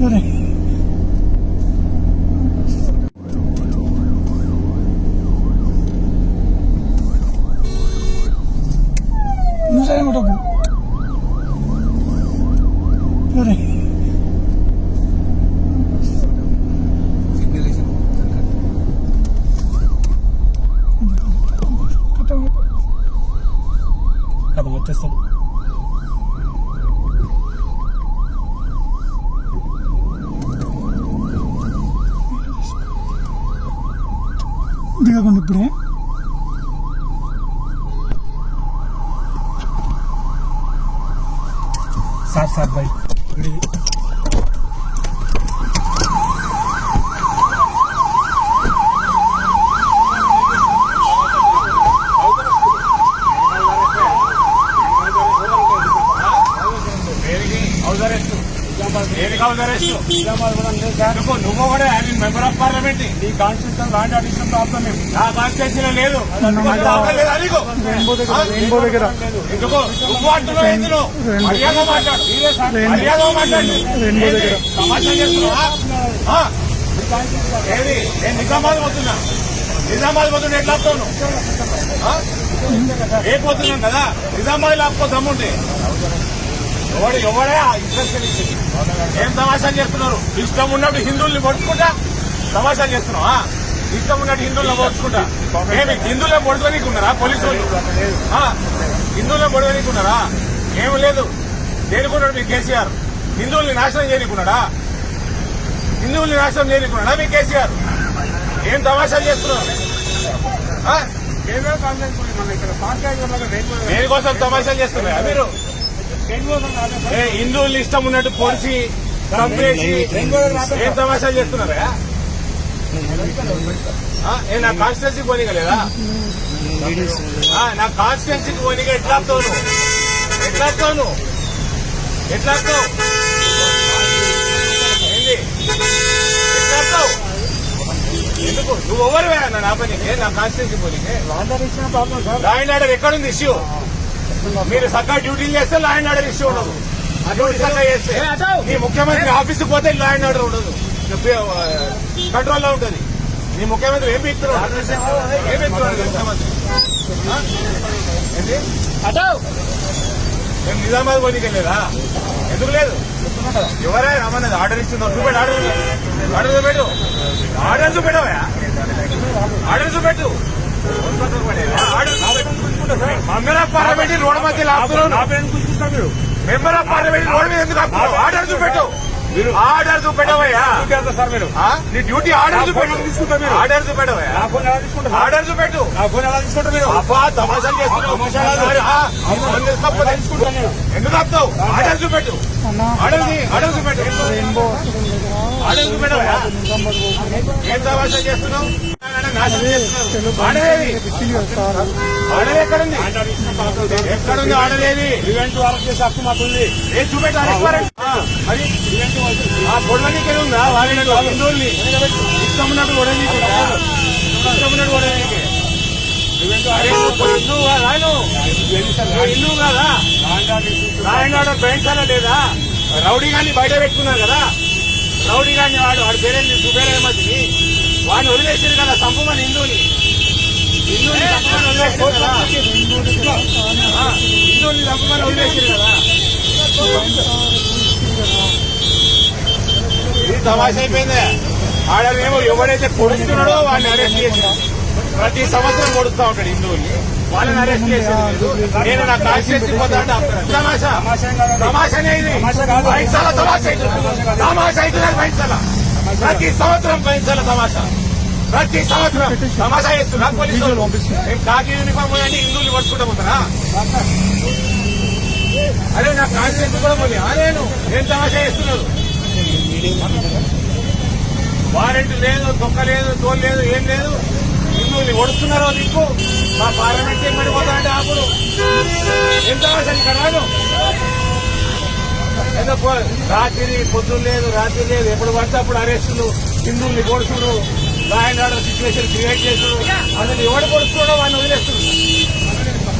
సరే నువ్వు సరే కొట్టకు సరే కొట్టకు అది వచ్చేస్తాడు దిగకుండా ఇప్పుడే సార్ సార్. బై నువ్వు నువ్వు కూడా ఐ మెంబర్ ఆఫ్ పార్లమెంట్ ఈ కాన్స్టిట్యూషన్ లాంటి ఆడిషన్ ప్రాబ్లం లేదు. నా ఎందుకు? నువ్వు అంటున్నావు ఏంది నువ్వు మర్యాద మాట్లాడు. మర్యాద మాట్లాడు. సమాచారం చేస్తున్నావా? ఏది? నేను నిజామాబాద్ పోతున్నా. నిజామాబాద్ పోతున్నా ఎట్లా వస్తావు నువ్వు? ఆ? రేపు పోతున్నాం కదా? నిజామాబాద్ లాక్కో దమ్ముంటే. ఎవడు ఎవడే ఆ ఇంట్రెస్ట్ ఏం తమాషా చేస్తున్నారు? ఇష్టం ఉన్నప్పుడు హిందువుల్ని పొడుచుకుంటా తమాషా చేస్తున్నావా? ఇష్టం ఉన్నట్టు హిందువులను పొడుచుకుంటా? ఏమి హిందువులను పొడుచుకోనీకున్నారా పోలీసు వాళ్ళు ఆ? హిందువులను పొడవనీకున్నారా ఏమి లేదు. దేనికున్నాడు మీ కేసీఆర్? హిందువుల్ని నాశనం చేయనీకున్నాడా హిందువుల్ని నాశనం చేయనీకున్నాడా మీ కేసీఆర్? ఏం తమాషాలు చేస్తున్నారు? దేనికోసం తమాషాలు చేస్తున్నారా మీరు? హిందువులు ఇష్టం ఉన్నట్టు పొడిచి చంపేసి ఏం తమాషాలు చేస్తున్నారా? ఏ నా కాన్స్టిట్యున్సీ పోనీగలేదా ఆ, నా కాన్స్టిట్యున్సీకి పోనీగా ఎట్లా తోను ఎట్లా తోను ఎట్లా ఏంది? ఎట్లా ఎందుకు? నువ్వు ఎవరు అన్న నా పనికి? నా కాన్స్టిట్యున్సీ పోనీకే ఆర్డర్ ఎక్కడుంది ఇష్యూ మీరు చక్కగా డ్యూటీలు చేస్తే లా అండ్ ఆర్డర్ ఇష్యూ ఉండదు. డ్యూటీ చక్కగా చేస్తే నీ ముఖ్యమంత్రి ఆఫీస్కి పోతే లా అండ్ ఆర్డర్ ఉండదు కంట్రోల్లో ఉంటుంది. నీ ముఖ్యమంత్రి ఏం పీక్తున్నాడు ఏం ముఖ్యమంత్రి? మేము నిజామాబాద్ పోనీకెళ్ళేదా ఎందుకు లేదు? ఎవరే రమ్మన్నది ఆర్డర్ ఇచ్చిందో చూపెట్టు ఆర్డర్ ఆర్డర్ చూపెట్టు. ఆర్డర్ చూపెట్టవా ఆర్డర్ చూపెట్టు. మెంబర్ ఆఫ్ పార్లమెంట్ రోడ్ మధ్య మీరు మెంబర్ ఆఫ్ పార్లమెంట్ రోడ్ మీద ఎందుకు ఆర్డర్ చూపెట్టు మీరు ఆర్డర్ చూపెట్టవయ్యా సార్ మీరు నీ డ్యూటీ ఆర్డర్ నా చూపెట్టు ఎలా మీరు? ఆర్డర్ చూపెట్టవయ్యా నా ఫోన్ ఎలా తీసుకుంటారు ఆర్డర్ చూపెట్టు నా ఫోన్ ఎలా తీసుకుంటా మీరు అబ్బా తమాషా చేస్తున్నావు తమాషాలు. నేను ఎందుకు ఆపుతావు ఆర్డర్ చూపెట్టు ఆర్డర్ ఆర్డర్ చూపెట్టు ఆర్డర్ చూపెట్టవయ్యా ఏం తమాషా చేస్తున్నావు. ఆర్డర్ ఏది ఎక్కడుంది ఎక్కడుంది ఆర్డర్ ఏది ఈవెంట్ వరకు చేసే హక్కు మాకుంది ఏ ఉందా వాళ్ళని హిందువుల్ని హిందువు కాదా హిందువు కాదా ఆర్డర్ లేదా రౌడీ గాని బయట పెట్టుకున్నారు కదా రౌడీ గాని వాడు వాడి పేరేంటి సుబేరేమతి వాడిని వదిలేసారు కదా చంపమని హిందువుని హిందువుని చంపమని వదిలేసారు కదా. హిందువుని చంపమని వదిలేసారు కదా. ఇది తమాషా అయిపోయిందే. ఆడనేమో ఎవడైతే పొడుస్తున్నాడో వాడిని అరెస్ట్ చేసి ప్రతి సంవత్సరం పొడుస్తా ఉంటాడు హిందువుల్ని వాళ్ళని అరెస్ట్ చేసేది నేను నా కాన్స్టిట్యూన్సీ పోతా అంటే ఆపుతారు. తమాషా. తమాషానే ఇది. తమాషా ఇది. తమాషా అయితే. పైసల ప్రతి సంవత్సరం పైసల తమాషా? ప్రతి సంవత్సరం. తమాషా చేస్తున్నా? పోలీసులు మేము కాకి యూనిఫామ్ అంటే హిందువులు పట్టుకుంటా పోతారా? అరే నా కాన్స్టిట్యూన్సీ కూడా పోలే? నేను ఏం తమాషా చేస్తున్నారు? వారెంట్ లేదు తొక్క లేదు తోలు లేదు ఏం లేదు. హిందువుల్ని ఒడుస్తున్నారో దిక్కు మా పార్లమెంట్ ఏం పడిపోతారంటే అప్పుడు ఎంత అసలు ఏదో రాత్రి పొద్దున్న లేదు రాత్రి లేదు. ఎప్పుడు పడితే అప్పుడు అరెస్టులు హిందువుల్ని పొడుచుడు law and order situation create చేసుడు అసలు ఎవడు పొడుచుకోవడం వాడిని వదిలేస్తున్నాడు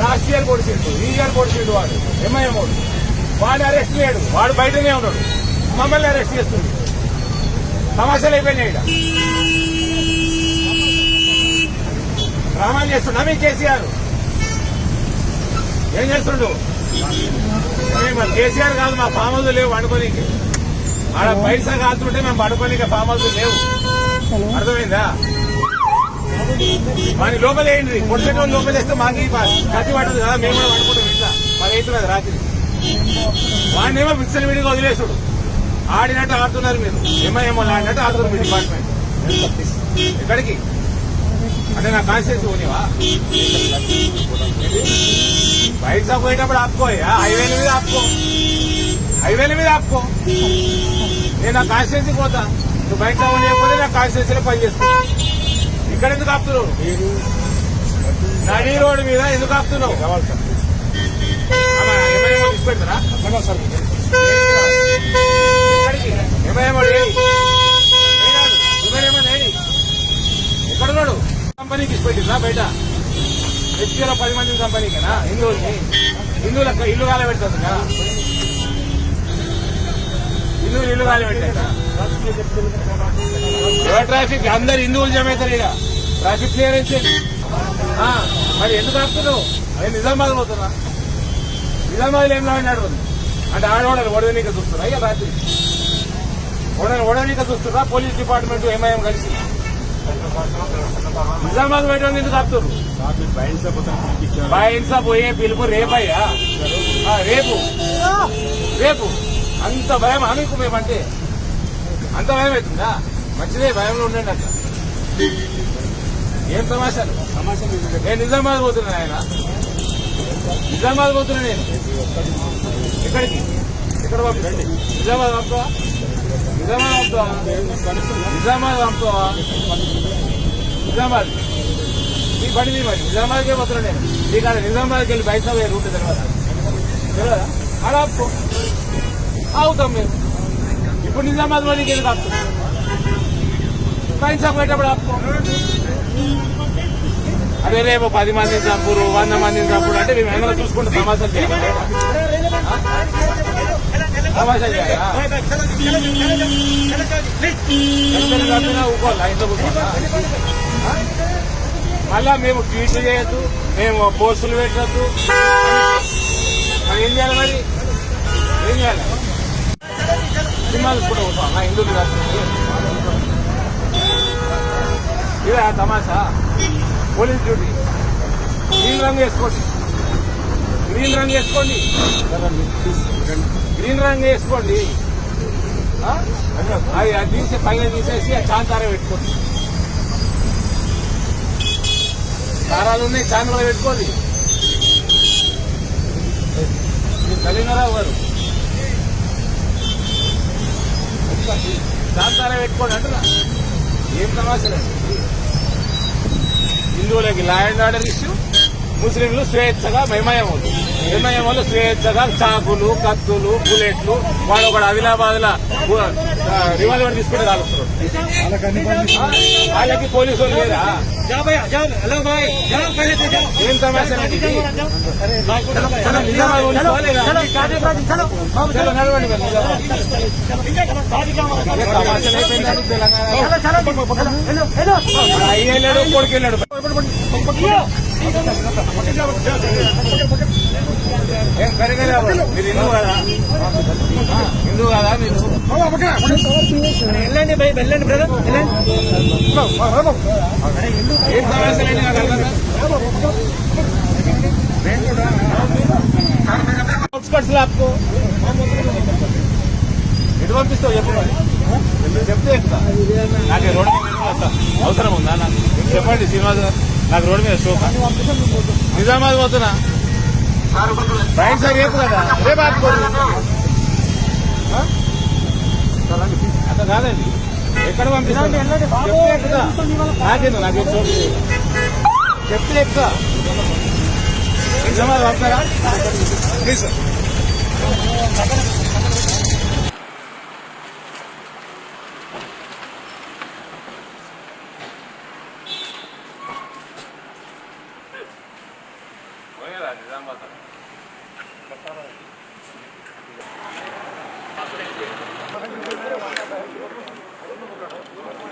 లాస్ట్ ఇయర్ పొడిచిండు ఈ ఇయర్ పొడిచిండు వాడు ఎంఐఎం వాడు. వాడు అరెస్ట్ లేడు వాడు బయటనే ఉన్నాడు మమ్మల్ని అరెస్ట్ చేస్తుంది సమస్యలు అయిపోయినాయి ఇక్కడ డ్రామాలు చేస్తున్నా మీ కేసీఆర్. ఏం చేస్తుండు? ఏ మా కేసీఆర్ కాదు మా ఫామ్ హౌస్ లేవు వండుకోనికి ఆడ పైసా కాస్తుంటే మేము వండుకోనికి ఫామ్ హౌస్ లేవు. అర్థమైందా? మన లోపల ఏంటి? పొట్టేటో లోపల వేస్తే మాకు కత్తి పట్టదు కదా మేము కూడా వండుకుంటాం ఇంట్లో. మరి అవుతున్నది రాత్రి. వాడినేమో విచ్చల విడిగా వదిలేసుడు ఆడినట్టు ఆడుతున్నారు మీరు. ఏమో ఆడినట్టు ఆడుతున్నారు మీ డిపార్ట్మెంట్. ఎక్కడికి? అంటే నా కాన్షియస్ పోనివా? బయట పోయేటప్పుడు ఆపుకో హైవేల మీద ఆపుకో. హైవేల మీద ఆపుకో. నేను నా కాన్స్టిట్యూన్సీ పోతా. నువ్వు బయట పోనీయకపోతే నా కాన్స్టిట్యూన్సీలో పని చేస్తాను ఇక్కడ ఎందుకు ఆపుతున్నావు? నడీ రోడ్డు మీద ఎందుకు ఆపుతున్నావు? ఆమె ఏమైనా తీసుకెళ్తారా? ఎక్కడికి ఏమైనా ఏమైనా ఎక్కడున్నాడు కంపెనీకి ఇచ్చిపెట్టిందా బయట? హెచ్పీలో పది మంది కంపెనీకేనా హిందువుల్ని హిందువులకు. ఇల్లు గాలి పెడుతుంది కదా. హిందువులు ఇల్లు గాలి పెట్టాక. ట్రాఫిక్? అందరు హిందువులు జమ అవుతారు ఇక. ట్రాఫిక్ క్లియరెన్స్ మరి ఎందుకు ఆపుతున్నావు? నేను నిజామాబాద్ పోతున్నా. నిజామాబాద్ ఏం లాడినాడు అంటే ఆడవాళ్ళని ఓడవనీక చూస్తున్నా. ఇక రాత్రి ఓడని ఓడవనీక చూస్తున్నా. పోలీస్ డిపార్ట్మెంట్ ఎంఐఎం కలిసి. నిజామాబాద్ పెట్టడం ఎందుకు ఆపుతారు? బాయిన్సా పోయే పిలుపు రేపయ్యా? ఆ, రేపు. రేపు. అంత భయం మీకు మేమంటే. అంత భయం అవుతుందా? మంచిదే భయంలో ఉండండి అట్లా. ఏం సమాచారం నేను నిజామాబాద్ పోతున్నా ఆయన. నిజామాబాద్ పోతున్నా నేను. ఎక్కడికి? ఎక్కడ పంపండి నిజామాబాద్ పంపా? నిజామాబాద్ పంపుతావా నిజామాబాద్ పంపుతావా నిజామాబాద్ మీ బండి మీ బండి. నిజామాబాద్కే పోతున్నా నేను మీ కాదు నిజామాబాద్కి వెళ్ళి బయట పోయే రూట్ తర్వాత. తెలియదా ఆడ ఆపుకో ఆగుతాం మేము. ఇప్పుడు నిజామాబాద్ వాళ్ళకి వెళ్ళి ఆపుతాం? బయట పోయేటప్పుడు ఆపుకో అదే రేపు పది మందిని చంపురు వంద మందిని చంపురు అంటే మేము ఏమైనా చూసుకుంటే సమాచారం చేయాలి సమాచారం చేయాలా ఎక్కడ చంపినా ఊకోవాలా ఇంట్లో కూర్చోవాలా ఆ? మళ్ళా మేము ట్వీట్లు చేయొద్దు మేము పోస్టులు పెట్టద్దు. మరి ఏం చేయాలి మరి? ఏం చేయాలి? సినిమాలు కూడా ఉంటాం నా హిందువులు కాదు ఇదే తమాషా? Police duty. గ్రీన్ రంగు వేసుకోండి. గ్రీన్ రంగు వేసుకోండి. గ్రీన్ రంగు వేసుకోండి. అది అది తీసి పైన తీసేసి ఆ చాంతార పెట్టుకోండి. దారాలు ఉన్నాయి చాంద్రాలు పెట్టుకోండి. కలింగరావు గారు. చాంతార పెట్టుకోండి అంటున్నా. ఏం సమాచారం హిందువులకి లా అండ్ ఆర్డర్ ఇష్యూ? ముస్లింలు స్వేచ్ఛగా మేమయం అవుతుంది మేమయం వల్ల స్వేచ్ఛగా చాకులు కత్తులు బుల్లెట్లు వాడు ఒకడు ఆదిలాబాద్ రివాల్వర్ తీసుకుంటే కాలుస్తున్నాడు ఆ? వాళ్ళకి పోలీసు వాళ్ళు లేరా? ఏం సమాచారం? మనం మీరు హిందూ కదా హిందూ కదా మీరు వెళ్ళండి వెళ్ళండి బ్రదర్ వెళ్ళండి ఏం సమస్యలండి నాకు అవుట్స్కట్స్ ఎటు పంపిస్తావు చెప్పు చెప్తే నాకు రోడ్డు అవసరం ఉందా నాకు చెప్పండి శ్రీనివాస్ గారు నాకు రోడ్డు మీద షోక నిజామాబాద్ పోతున్నా. రైట్ సైడ్ రేపు కదా. రేపు ఆపుకోరు? అట్లా కాదండి. ఎక్కడ పంపిస్తాను నాకేందు నాకేం లేదు. చెప్తే నిజామాబాద్ పంపుతారా ప్లీజ్ సార్